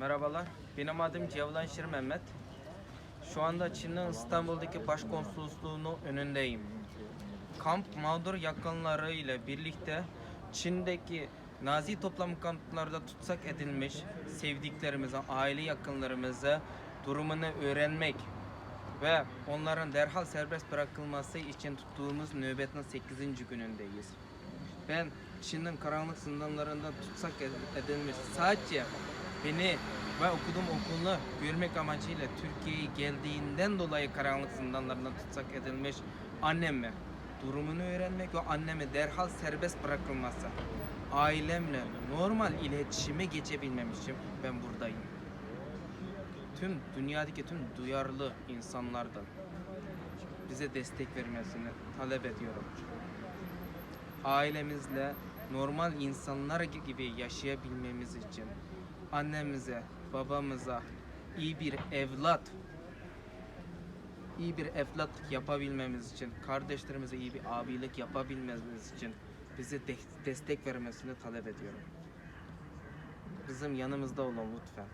Merhabalar, benim adım Cevlan Şir Mehmet. Şu anda Çin'in İstanbul'daki başkonsolosluğunun önündeyim. Kamp mağdur yakınları ile birlikte Çin'deki Nazi toplam kamplarda tutsak edilmiş sevdiklerimize, aile yakınlarımıza durumunu öğrenmek ve onların derhal serbest bırakılması için tuttuğumuz nöbetin 8. günündeyiz. Ben Çin'in karanlık zindanlarında tutsak ed- edilmiş sadece beni ve okuduğum okulunu görmek amacıyla Türkiye'ye geldiğinden dolayı karanlık zindanlarında tutsak edilmiş annemi durumunu öğrenmek ve annemi derhal serbest bırakılması. Ailemle normal iletişime geçebilmem için ben buradayım. Tüm dünyadaki tüm duyarlı insanlardan bize destek vermesini talep ediyorum. Ailemizle normal insanlar gibi yaşayabilmemiz için annemize, babamıza iyi bir evlat iyi bir evlatlık yapabilmemiz için, kardeşlerimize iyi bir abilik yapabilmemiz için bize de- destek vermesini talep ediyorum. Bizim yanımızda olun lütfen.